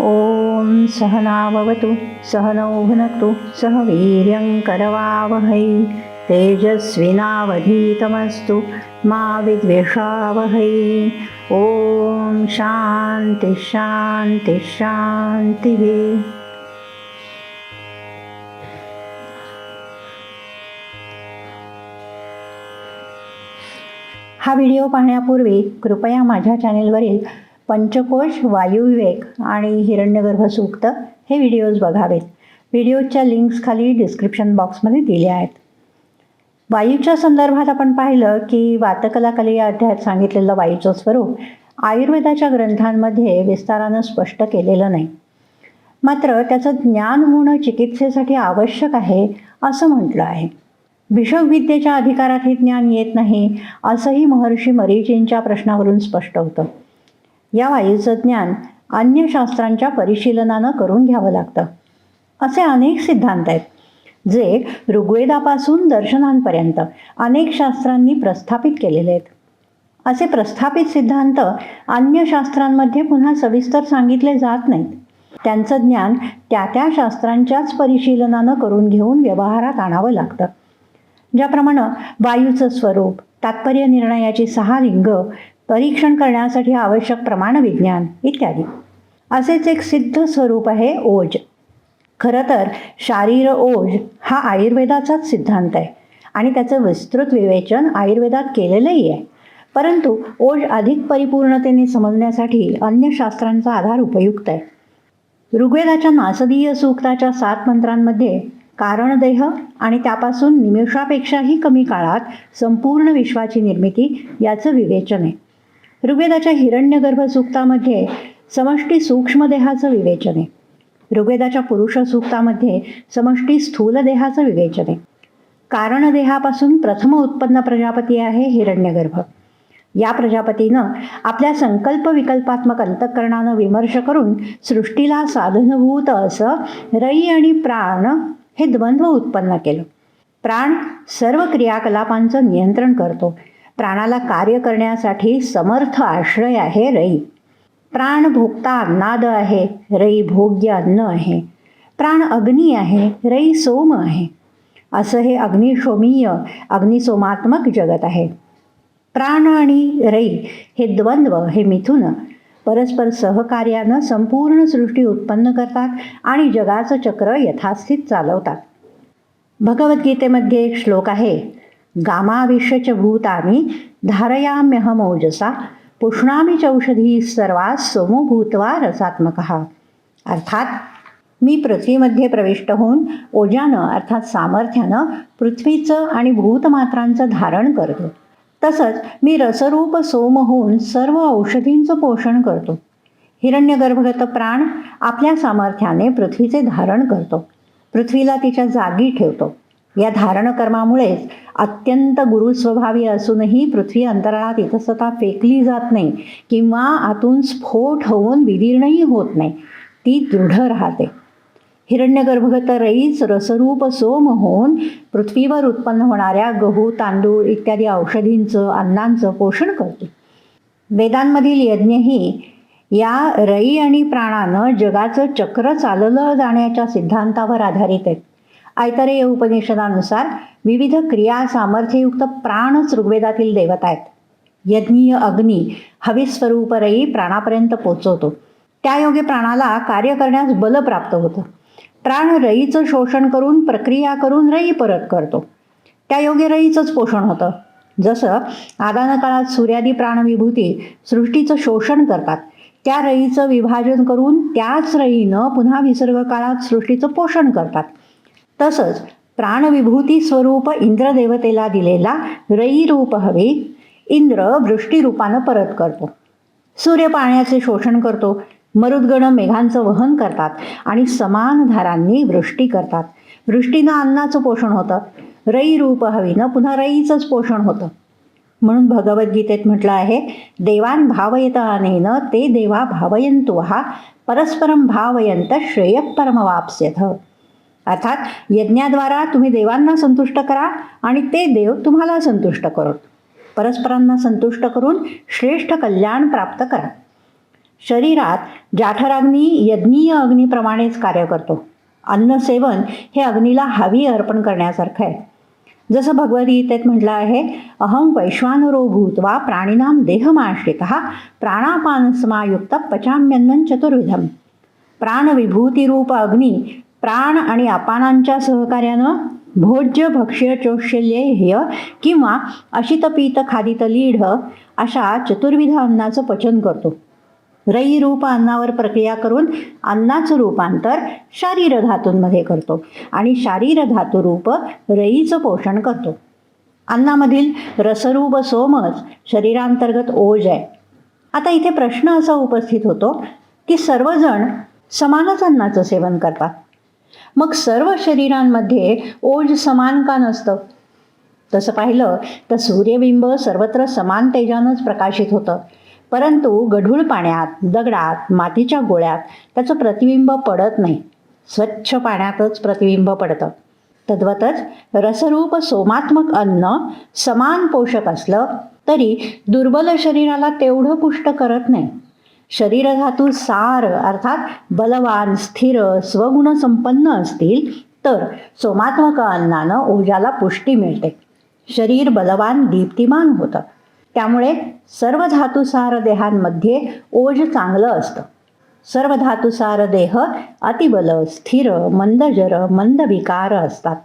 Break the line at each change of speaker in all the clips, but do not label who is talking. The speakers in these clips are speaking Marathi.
ॐ सहनावतु सहनौ सह वीर्यं करवावहै तेजस्विनावधीतमस्तु मा विद्वेषावहै। ॐ शान्ति शान्ति शान्तिः। हा व्हिडिओ पाहण्यापूर्वी कृपया माझ्या चॅनेलवरील पंचकोश वायुविवेक आणि हिरण्यगर्भ सूक्त हे व्हिडिओज बघावेत. व्हिडिओच्या लिंक्स खाली डिस्क्रिप्शन बॉक्समध्ये दिल्या आहेत. वायूच्या संदर्भात आपण पाहिलं की वातकलाकले या अध्यायात सांगितलेलं वायूचं स्वरूप आयुर्वेदाच्या ग्रंथांमध्ये विस्तारानं स्पष्ट केलेलं नाही. मात्र त्याचं ज्ञान होणं चिकित्सेसाठी आवश्यक आहे असं म्हटलं आहे. विषविद्येच्या अधिकारात हे ज्ञान येत नाही असंही महर्षी मरीचींच्या प्रश्नावरून स्पष्ट होतं. या वायूचं ज्ञान अन्य शास्त्रांच्या परिशीलनानं करून घ्यावं लागतं. असे अनेक सिद्धांत आहेत जे ऋग्वेदापासून दर्शनांपर्यंत अनेक शास्त्रांनी प्रस्थापित केलेले आहेत. असे प्रस्थापित सिद्धांत अन्य शास्त्रांमध्ये पुन्हा सविस्तर सांगितले जात नाहीत. त्यांचं ज्ञान त्या त्या शास्त्रांच्याच परिशीलनानं करून घेऊन व्यवहारात आणावं लागतं. ज्याप्रमाणे वायूचं स्वरूप तात्पर्य निर्णयाची सहा लिंग परीक्षण करण्यासाठी आवश्यक प्रमाण विज्ञान इत्यादी. असेच एक सिद्ध स्वरूप आहे ओज. खरं तर शारीर ओज हा आयुर्वेदाचाच सिद्धांत आहे आणि त्याचं विस्तृत विवेचन आयुर्वेदात केलेलंही आहे. परंतु ओज अधिक परिपूर्णतेने समजण्यासाठी अन्य शास्त्रांचा आधार उपयुक्त आहे. ऋग्वेदाच्या नासदीय सूक्ताच्या सात मंत्रांमध्ये कारणदेह आणि त्यापासून निमिषापेक्षाही कमी काळात संपूर्ण विश्वाची निर्मिती याचं विवेचन आहे. ऋग्वेदाच्या हिरण्यगर्भ सूक्तामध्ये समष्टी सूक्ष्मदेहाचं विवेचन आहे. ऋग्वेदाच्या पुरुष सूक्तामध्ये समष्टी स्थूल देहाचं विवेचन आहे. कारणदेहापासून प्रथम उत्पन्न प्रजापती आहे हिरण्यगर्भ. या प्रजापतीनं आपल्या संकल्प विकल्पात्मक अंतःकरणानं विमर्श करून सृष्टीला साधनभूत असं रई आणि प्राण हे द्वंद्व उत्पन्न केलं. प्राण सर्व क्रियाकलापांचं नियंत्रण करतो. प्राणाला कार्य करण्यासाठी समर्थ आश्रय आहे रई. प्राण भोगता अन्नाद आहे रई भोग्य अन्न आहे. प्राण अग्नी आहे रई सोम आहे. असं हे अग्निशोमीय अग्निसोमात्मक जगत आहे. प्राण आणि रई हे द्वंद्व हे मिथुन. परस्पर सहकार्यानं संपूर्ण सृष्टी उत्पन्न करतात आणि जगाचं चक्र यथास्थित चालवतात. भगवद्गीतेमध्ये एक श्लोक आहे गामाविश्यच भूतानी धारयाम्यहमोजसा पुष्णामी चौषधी सर्वा सोमोभूतवा रसात्मक। अर्थात मी पृथ्वीमध्ये प्रविष्ट होऊन ओजानं अर्थात सामर्थ्यानं पृथ्वीचं आणि भूतमात्रांचं धारण करतो. तसंच मी रसरूप सोम होऊन सर्व औषधींचं पोषण करतो. हिरण्यगर्भगत प्राण आपल्या सामर्थ्याने पृथ्वीचे धारण करतो. पृथ्वीला तिच्या जागी ठेवतो. या धारणकर्मामुळेच अत्यंत गुरुस्वभावी असूनही पृथ्वी अंतराळात इतस्तता फेकली जात नाही किंवा आतून स्फोट होऊन विदीर्णही होत नाही. ती दृढ राहते. हिरण्यगर्भगत रईच रसरूप सोम होऊन पृथ्वीवर उत्पन्न होणाऱ्या गहू तांदूळ इत्यादी औषधींचं अन्नांचं पोषण करते. वेदांमधील यज्ञही या रई आणि प्राणानं जगाचं चक्र चाललं जाण्याच्या सिद्धांतावर आधारित आहेत. ऐतरेय उपनिषदानुसार विविध क्रिया सामर्थ्ययुक्त प्राणच ऋग्वेदातील देवता आहेत. यज्ञीय अग्नी हविस्वरूपरही प्राणापर्यंत पोचवतो. त्या योगे प्राणाला कार्य करण्यास बल प्राप्त होतं. प्राण रईचं शोषण करून प्रक्रिया करून रई परत करतो. त्या योगे रईचंच पोषण होतं. जसं आदान काळात सूर्यादी प्राणविभूती सृष्टीचं शोषण करतात त्या रईचं विभाजन करून त्याच रईनं पुन्हा विसर्ग काळात सृष्टीचं पोषण करतात. तसंच प्राणविभूती स्वरूप इंद्रदेवतेला दिलेला रई रूप हवे इंद्र वृष्टीरूपानं परत करतो. सूर्य पाण्याचे शोषण करतो मरुद्गण मेघांचं वहन करतात आणि समान धारांनी वृष्टी करतात. वृष्टीनं अन्नाचं पोषण होतं रई रूप हवीनं पुन्हा रईचंच पोषण होतं. म्हणून भगवद्गीतेत म्हटलं आहे देवान भावयत अनेन ते देवा भावयंतु हा परस्परम भावयंत श्रेय परमवाप्स्यथ. अर्थात यज्ञाद्वारा तुम्ही देवांना संतुष्ट करा आणि ते देव तुम्हाला संतुष्ट करो परस्परांना संतुष्ट करून श्रेष्ठ कल्याण प्राप्त करा. शरीरात जाठराग्नी यज्ञीय अग्नीप्रमाणेच कार्य करतो. अन्न सेवन हे अग्नीला हवी अर्पण करण्यासारखं आहे. जसं भगवद्गीतेत म्हटलं आहे अहम वैश्वानरो भूतवा प्राणिनाम देहमाश्रित प्राणापानसमायुक्त पचाम्यन्न पचाम्यन्नं चतुर्विधम. प्राणविभूतिरूप अग्नी प्राण आणि अपानांच्या सहकार्यानं भोज्य भक्ष्य चौशल्येय किंवा अशितपीत खादित लीढ अशा चतुर्विध अन्नाचं पचन करतो. रई रूप अन्नावर प्रक्रिया करून अन्नाचं रूपांतर शारीर धातूंमध्ये करतो आणि शारीर धातू रूप रईचं पोषण करतो. अन्नामधील रसरूप सोमच शरीरांतर्गत ओज आहे. आता इथे प्रश्न असा उपस्थित होतो की सर्वजण समानच अन्नाचं सेवन करतात. मग सर्व शरीरांमध्ये ओज समान का नसतं? तसं पाहिलं तर सूर्यबिंब सर्वत्र समान तेजानंच प्रकाशित होतं. परंतु गढूळ पाण्यात दगडात मातीच्या गोळ्यात त्याचं प्रतिबिंब पडत नाही. स्वच्छ पाण्यातच प्रतिबिंब पडतं. तद्वतच रसरूप सोमात्मक अन्न समान पोषक असलं तरी दुर्बल शरीराला तेवढं पुष्ट करत नाही. शरीरधातू सार अर्थात बलवान स्थिर स्वगुण संपन्न असतील तर सोमात्मक अन्नानं ऊर्जाला पुष्टी मिळते. शरीर बलवान दीप्तिमान होतं. त्यामुळे सर्व धातुसार देहांमध्ये ओज चांगलं असतं. सर्व धातुसार देह अतिबल स्थिर मंदजर विकार असतात.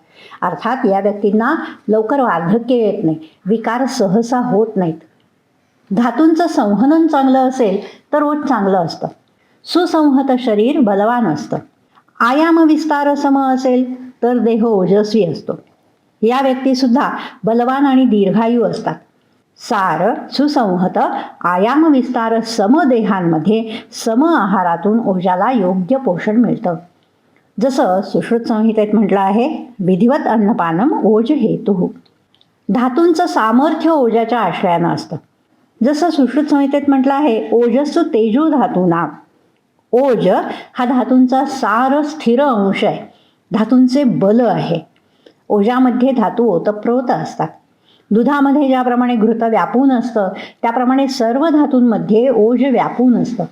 अर्थात या व्यक्तींना लवकर वार्धक्य येत नाही विकार सहसा होत नाहीत. धातूंचं संहनन चांगलं असेल तर ओठ चांगलं असतं. सुसंहत शरीर बलवान असतं. आयाम विस्तार सम असेल तर देह ओजस्वी असतो. या व्यक्तीसुद्धा बलवान आणि दीर्घायू असतात. सार सुसंहत आयाम विस्तार समदेहांमध्ये सम आहारातून ओजाला योग्य पोषण मिळतं. जसं सुश्रुत संहितेत म्हटलं आहे विधिवत अन्नपानम ओज हेतू. धातूंचं सामर्थ्य ओजाच्या आश्रयानं असतं. जसं सुश्रुत संहितेत म्हटलं आहे ओजस्सु तेजो धातूना. ओज हा धातूंचा सार स्थिर अंश आहे. धातूंचे बल आहे. ओजामध्ये धातू ओतप्रोत असतात. दुधामध्ये ज्याप्रमाणे घृत व्यापून असतं त्याप्रमाणे सर्व धातूंमध्ये ओज व्यापून असतं.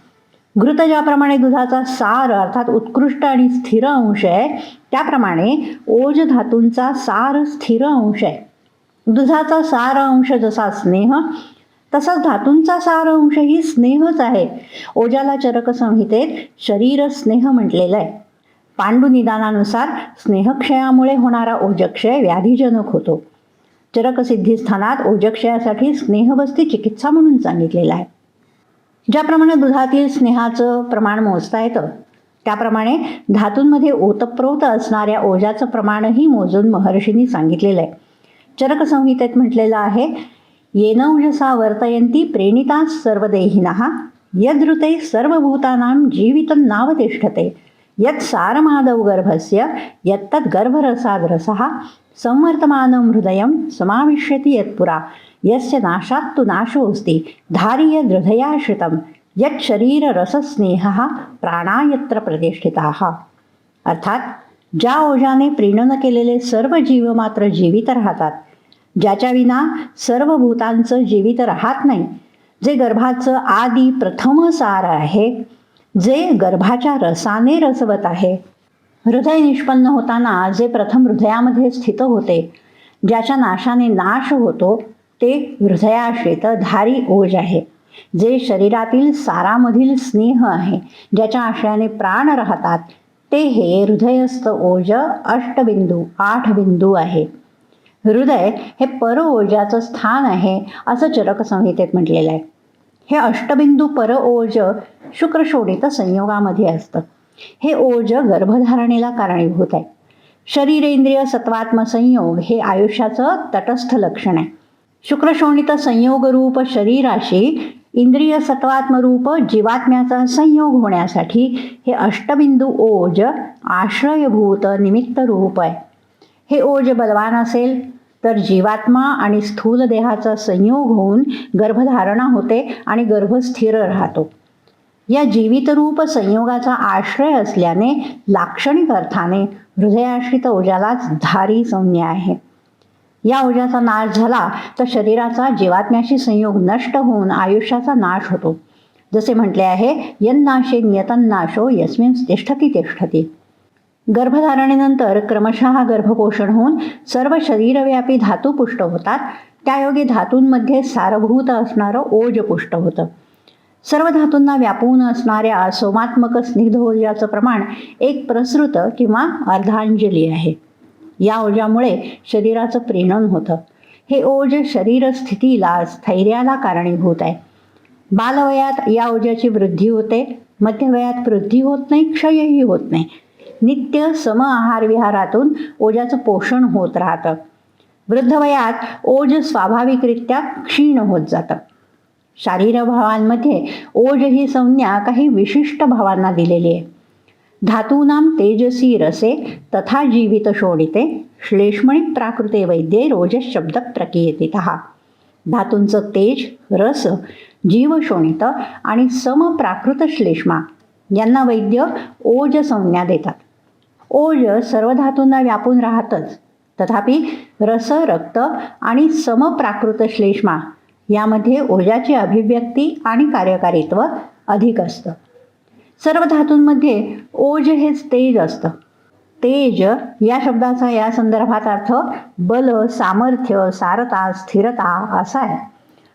घृत ज्याप्रमाणे दुधाचा सार अर्थात उत्कृष्ट आणि स्थिर अंश आहे त्याप्रमाणे ओज धातूंचा सार स्थिर अंश आहे. दुधाचा सार अंश जसा स्नेह तसाच धातूंचा सार अंशही स्नेहच आहे. ओजाला चरक संहितेत शरीर स्नेह म्हटलेलं आहे. पांडुनिदानानुसार स्नेहक्षयामुळे होणारा ओजक्षय व्याधीजनक होतो. चरकसिद्धीस्थानात ओजक्षयासाठी स्नेहवस्ती चिकित्सा म्हणून सांगितलेला आहे. ज्याप्रमाणे दुधातील स्नेहाचं प्रमाण मोजता येतं त्याप्रमाणे धातूंमध्ये ओतप्रोत असणाऱ्या ओजाचं प्रमाणही मोजून महर्षींनी सांगितलेलं आहे. चरकसंहितेत म्हटलेलं आहे येनौषसा वर्तयंती प्रेणिता सर्वदेहिनः यदृते सर्वभूतानां जीवितं नावतिष्ठते। यत् सारमादौ गर्भस्य यत्तद् गर्भरसाद्रसः संवर्तमानं हृदयं समाविश्यति यत्पुरा यस्य नाशात्तु नाशोऽस्ति धार्यदृढयाश्रितं यत् शरीररसस्नेहः प्राणायत्र प्रतिष्ठिताः। अर्थात ज्या ओजाने प्रीणन केलेले सर्व जीव मात्र जीवित राहतात ज्याच्या विना सर्व भूतांचं जीवित राहत नाही. जे गर्भाचं आदी प्रथम सार आहे जे गर्भाच्या रसाने रसवत आहे. हृदय निष्पन्न होताना जे प्रथम हृदयामध्ये स्थित होते ज्याच्या नाशाने नाश होतो ते हृदयाश्रित धारी ओज आहे. जे शरीरातील सारामधील स्नेह आहे ज्याच्या आशयाने प्राण राहतात ते हे हृदयस्थ ओज अष्टबिंदू आठ बिंदू आहे. हृदय हे पर ओजाचं स्थान आहे असं चरक संहितेत म्हटलेलं आहे. हे अष्टबिंदू पर ओज शुक्रशोणित संयोगामध्ये असतं. हे ओज गर्भधारणेला कारणीभूत आहे. शरीरेंद्रिय सत्वात्म संयोग हे आयुष्याचं तटस्थ लक्षण आहे. शुक्रशोणित संयोगरूप शरीराशी इंद्रिय सत्वात्मरूप जीवात्म्याचा संयोग होण्यासाठी हे अष्टबिंदू ओज आश्रयभूत निमित्त रूप आहे. हे ओज बलवान असेल तर जीवात्मा आणि स्थूल देहाचा संयोग होऊन गर्भधारणा होते आणि गर्भ स्थिर राहतो. या जीवितरूप संयोगाचा आश्रय असल्याने लाक्षणिक अर्थाने हृदयाश्रित ओजालाच धारी संज्ञा आहे. या ओजाचा नाश झाला तर शरीराचा जीवात्म्याशी संयोग नष्ट होऊन आयुष्याचा नाश होतो. जसे म्हटले आहे यन्नाशे न्यतन्नाशो यस्मिन तिष्ठती तिष्ठती. गर्भधारणेनंतर क्रमशः गर्भपोषण होऊन सर्व शरीरव्यापी धातू पुष्ट होतात. त्यायोगे धातूंमध्ये सारभूत असणारं ओज पुष्ट होतं. सर्व धातूंना व्यापून असणाऱ्या सोमात्मक स्निग्ध ओजाचं प्रमाण एक प्रसृत किंवा अर्धांजली आहे. या ओजामुळे शरीराचं प्रेरण होतं. हे ओज शरीर स्थितीला स्थैर्याला कारणीभूत आहे. बालवयात या ओजाची वृद्धी होते मध्यवयात वृद्धी होत नाही क्षयही होत नाही. नित्य सम आहार विहारातून ओजाचं पोषण होत राहतं. वृद्ध वयात ओज स्वाभाविकरित्या क्षीण होत जातं. शारीरभावांमध्ये ओज ही संज्ञा काही विशिष्ट भावांना दिलेली आहे. धातूनां तेजसी रसे तथा जीवित शोणिते श्लेष्मणी प्राकृते वैद्ये रोज शब्द प्रकीयतित धातूंचं तेज रस जीवशोणित आणि समप्राकृत श्लेष्मा यांना वैद्य ओज संज्ञा देतात. ओज सर्व धातूंना व्यापून राहतच. तथापि रस रक्त आणि समप्राकृत श्लेष्मा यामध्ये ओजाची अभिव्यक्ती आणि कार्यकारित्व अधिक असतं. सर्व धातूंमध्ये ओज हेच तेज असतं. तेज या शब्दाचा या संदर्भात अर्थ बल सामर्थ्य सारता स्थिरता असा आहे.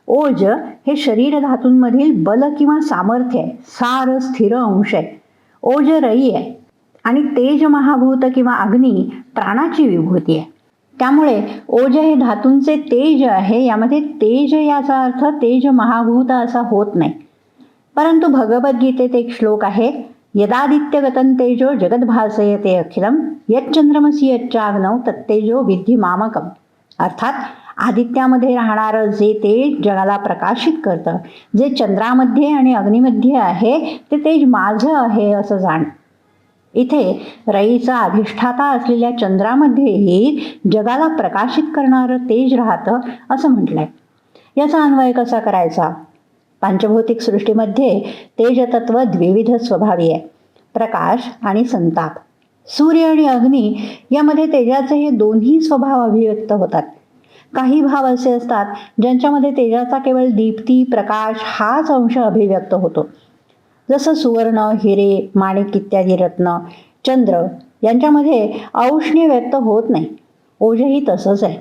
ओज हे शरीर धातूंमधील बल किंवा सामर्थ्य आहे. सार स्थिर अंश आहे. ओज रई आहे. आणि तेज महाभूत किंवा अग्नी प्राणाची विभूती आहे. त्यामुळे ओज हे धातूंचे तेज आहे यामध्ये तेज याचा अर्थ तेज महाभूत असा होत नाही. परंतु भगवद्गीतेत एक श्लोक आहे यदादित्यगतं तेजो जगद्भासयते अखिलम यच्चंद्रमसी यच्चाग्नव तत्तेजो विद्धी मामकम. अर्थात आदित्यामध्ये राहणारं जे तेज जगाला प्रकाशित करतं जे चंद्रामध्ये आणि अग्नीमध्ये आहे ते तेज माझं आहे असं जाण इथे रईचा अधिष्ठाता असलेल्या चंद्रामध्येही जगाला प्रकाशित करणारं तेज राहतं असं म्हटलंय. याचा अन्वय कसा करायचा? पांचभौतिक सृष्टीमध्ये तेजतत्व द्विविध स्वभावी आहे. प्रकाश आणि संताप. सूर्य आणि अग्नी यामध्ये तेजाचे हे दोन्ही स्वभाव अभिव्यक्त होतात. काही भाव असे असतात ज्यांच्यामध्ये तेजाचा केवळ दीप्ती प्रकाश हाच अंश अभिव्यक्त होतो. जसं सुवर्ण हिरे माणिक इत्यादी रत्न चंद्र यांच्यामध्ये औष्ण्य व्यक्त होत नाही. ओझही तसंच आहे.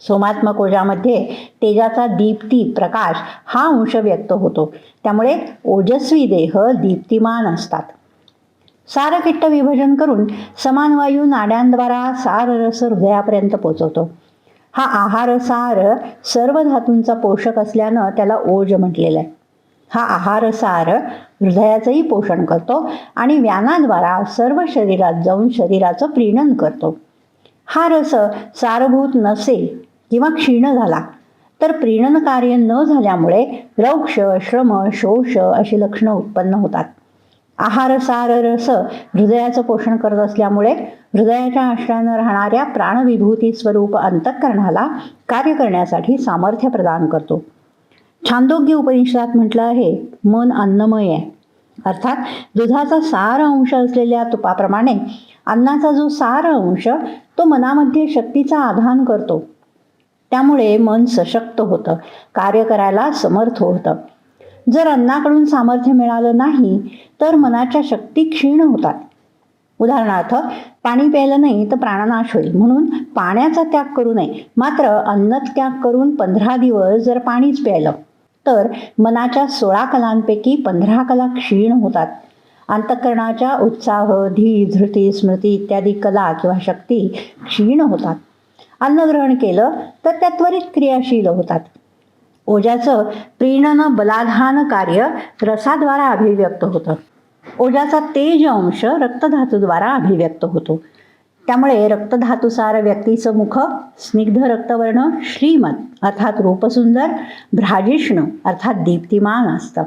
सोमात्मक ओझामध्ये तेजाचा दीप्ती प्रकाश हा अंश व्यक्त होतो. त्यामुळे ओजस्वी देह दीप्तिमान असतात. सारकिट्ट विभजन करून समान वायू नाड्यांद्वारा सार रस हृदयापर्यंत पोचवतो. हा आहार सार सर्व धातूंचा पोषक असल्यानं त्याला ओज म्हटलेलं आहे. हा आहार सार हृदयाचंही पोषण करतो आणि व्यानाद्वारा सर्व शरीरात जाऊन शरीराचं प्रीणन करतो. हा रस सारभूत नसेल किंवा क्षीण झाला तर प्रीणन कार्य न झाल्यामुळे रौक्ष श्रम शोष अशी लक्षणं उत्पन्न होतात. आहार सार रस हृदयाचं पोषण करत असल्यामुळे हृदयाच्या आश्रयानं राहणाऱ्या प्राणविभूती स्वरूप अंतःकरणाला कार्य करण्यासाठी सामर्थ्य प्रदान करतो. छांदोग्य उपनिषदात म्हटलं आहे मन अन्नमय. आहे अर्थात दुधाचा सार अंश असलेल्या तुपाप्रमाणे अन्नाचा जो सार अंश तो मनामध्ये शक्तीचा आधान करतो. त्यामुळे मन सशक्त होतं कार्य करायला समर्थ होतं. जर अन्नाकडून सामर्थ्य मिळालं नाही तर मनाच्या शक्ती क्षीण होतात. उदाहरणार्थ पाणी प्यायलं नाही तर प्राणनाश होईल. म्हणून पाण्याचा त्याग करू नये. मात्र अन्न त्याग करून पंधरा दिवस जर पाणीच प्यायलं तर मनाच्या सोळा कलांपैकी पंधरा कला क्षीण होतात. अंतःकरणाच्या उत्साह धी धृती स्मृती इत्यादी कला किंवा शक्ती क्षीण होतात. अन्न ग्रहण केलं तर त्या त्वरित क्रियाशील होतात. ओजाचं प्रीणन बलाधान कार्य रसाद्वारा अभिव्यक्त होतं. ओजाचा तेज अंश रक्तधातूद्वारा अभिव्यक्त होतो. त्यामुळे रक्तधातुसार व्यक्तीचं मुख स्निग्ध रक्तवर्ण श्रीमत अर्थात रूपसुंदर भ्राजिष्णू अर्थात दीप्तिमान असतं.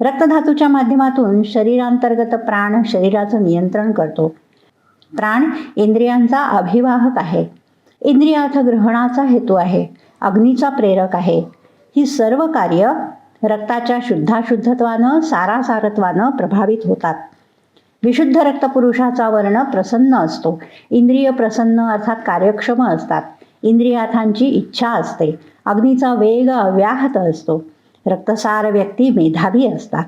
रक्तधातूच्या माध्यमातून शरीरांतर्गत प्राण शरीराचं नियंत्रण करतो. प्राण इंद्रियांचा अभिवाहक आहे. इंद्रियार्थ ग्रहणाचा हेतू आहे. अग्नीचा प्रेरक आहे. ही सर्व कार्य रक्ताच्या शुद्धाशुद्धत्वानं सारासारत्वानं प्रभावित होतात. विशुद्ध रक्तपुरुषाचा वर्ण प्रसन्न असतो. इंद्रिय प्रसन्न अर्थात कार्यक्षम असतात. इंद्रियाथांची इच्छा असते. अग्नीचा वेग अव्याहत असतो. रक्तसार व्यक्ती मेधावी असतात.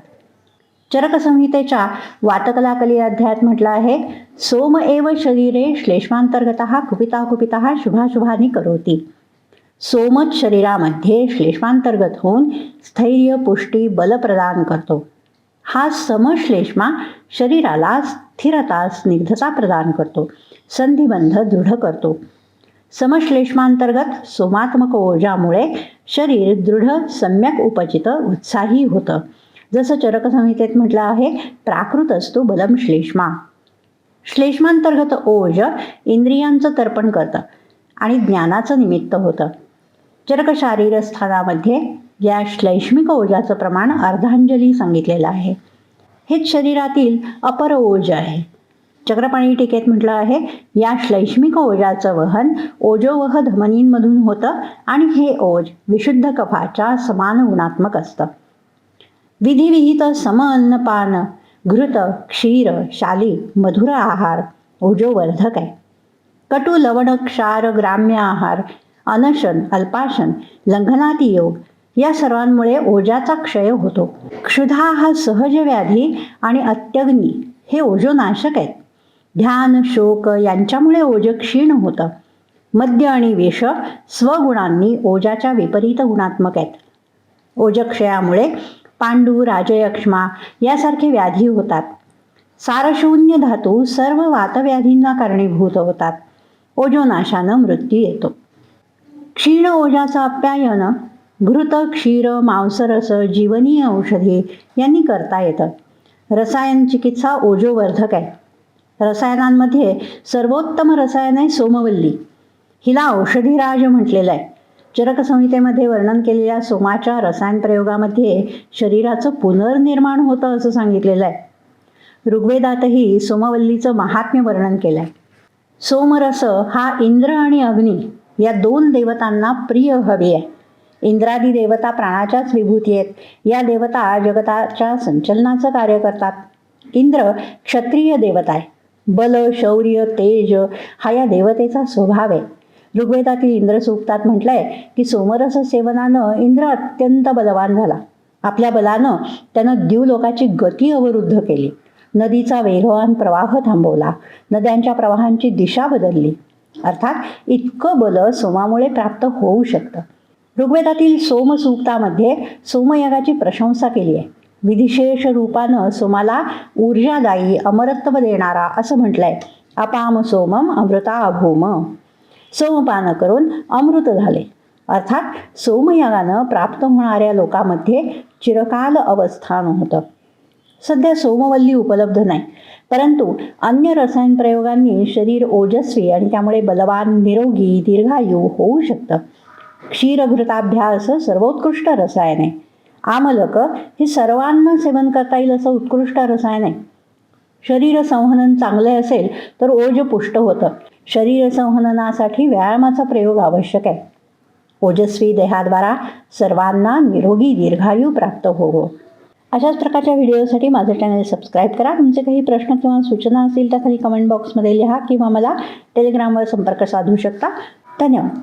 चरकसंहितेच्या वातकलाकली अध्यायात म्हटलं आहे सोम एव शरीरे श्लेष्मांतर्गत कुपिता कुपिता शुभाशुभानी करोती. सोमच शरीरामध्ये श्लेष्मांतर्गत होऊन स्थैर्य पुष्टी बल प्रदान करतो. हा समश्लेष्मा शरीराला स्थिरता स्निग्धता प्रदान करतो संधिबंध दृढ करतो. समश्लेष्मांतर्गत सोमात्मक ओजामुळे शरीर दृढ सम्यक उपचित उत्साही होतं. जसं चरकसंहितेत म्हटलं आहे प्राकृत असतो बलम श्लेष्मा. श्लेष्मांतर्गत ओज इंद्रियांचं तर्पण करतं आणि ज्ञानाचं निमित्त होतं. चरक स्थानामध्ये या श्लैष्मिक ओजाचं प्रमाण अर्धांजली सांगितलेलं आहे. हेच शरीरातील अपर ओज आहे. चक्रपाणी टीकेत म्हटलं आहे या श्लैष्मिक ओजाचं वहन ओजोवह धमनींमधून होतं आणि हे ओज विशुद्ध कफाच्या समान गुणात्मक असतं. विधिविहित सम अन्नपान घृत क्षीर शाली मधुर आहार ओजोवर्धक आहे. कटु लवण क्षार ग्राम्य आहार अनशन अल्पाशन लंघनाती योग या सर्वांमुळे ओजाचा क्षय होतो. क्षुधा हा सहज व्याधी आणि अत्यग्नी हे ओजोनाशक आहेत. ध्यान शोक यांच्यामुळे ओज क्षीण होतं. मद्य आणि विष स्वगुणांनी ओजाच्या विपरीत गुणात्मक आहेत. ओजक्षयामुळे पांडू राजयक्ष्मा यासारखे व्याधी होतात. सारशून्य धातू सर्व वातव्याधींना कारणीभूत होतात. ओजोनाशानं मृत्यू येतो. क्षीण ओजाचं अप्यायनं घृत क्षीर मांसरस जीवनीय औषधी यांनी करता येतं. रसायन चिकित्सा ओजोवर्धक आहे. रसायनांमध्ये सर्वोत्तम रसायन आहे सोमवल्ली. हिला औषधीराज म्हटलेलं आहे. चरकसंहितेमध्ये वर्णन केलेल्या सोमाच्या रसायन प्रयोगामध्ये शरीराचं पुनर्निर्माण होतं असं सांगितलेलं आहे. ऋग्वेदातही सोमवल्लीचं महात्म्य वर्णन केलं आहे सोमरस हा इंद्र आणि अग्नी या दोन देवतांना प्रिय हवी आहे. इंद्रादी देवता प्राणाच्याच विभूती आहेत. या देवता जगताच्या संचलनाचं कार्य करतात. इंद्र क्षत्रिय देवता आहे. बल शौर्य तेज हा या देवतेचा स्वभाव आहे. ऋग्वेदातील इंद्रसूक्तात म्हटलंय की सोमरस सेवनानं इंद्र अत्यंत बलवान झाला. आपल्या बलानं त्यानं द्यूलोकाची गती अवरुद्ध केली. नदीचा वेगवान प्रवाह थांबवला. नद्यांच्या प्रवाहांची दिशा बदलली. अर्थात इतकं बल सोमामुळे प्राप्त होऊ शकतं. ऋग्वेदातील सोमसूक्तामध्ये सोमयागाची प्रशंसा केली आहे. विधिशेष रूपानं सोमाला ऊर्जादायी अमरत्व देणारा असं म्हटलंय. अपाम सोमम अमृता अभूम सोमपान करून अमृत झाले. अर्थात सोमयागानं प्राप्त होणाऱ्या लोकांमध्ये चिरकाल अवस्थान होतं सध्या सोमवल्ली उपलब्ध नाही. परंतु अन्य रसायन प्रयोगांनी शरीर ओजस्वी आणि त्यामुळे बलवान निरोगी दीर्घायू होऊ शकतं. क्षीरघृताभ्यास सर्वोत्कृष्ट रसायन. आहे आमलक हे सर्वांना सेवन करता येईल असं उत्कृष्ट रसायन. आहे शरीर संहनन चांगले असेल तर ओज पुष्ट होतं. शरीर संहननासाठी व्यायामाचा प्रयोग आवश्यक आहे. ओजस्वी देहाद्वारा सर्वांना निरोगी दीर्घायू प्राप्त होवो. अशाच प्रकारच्या व्हिडिओसाठी माझं चॅनल सबस्क्राईब करा. तुमचे काही प्रश्न किंवा सूचना असतील त्या खाली कमेंट बॉक्समध्ये लिहा किंवा मला टेलिग्रामवर संपर्क साधू शकता. धन्यवाद.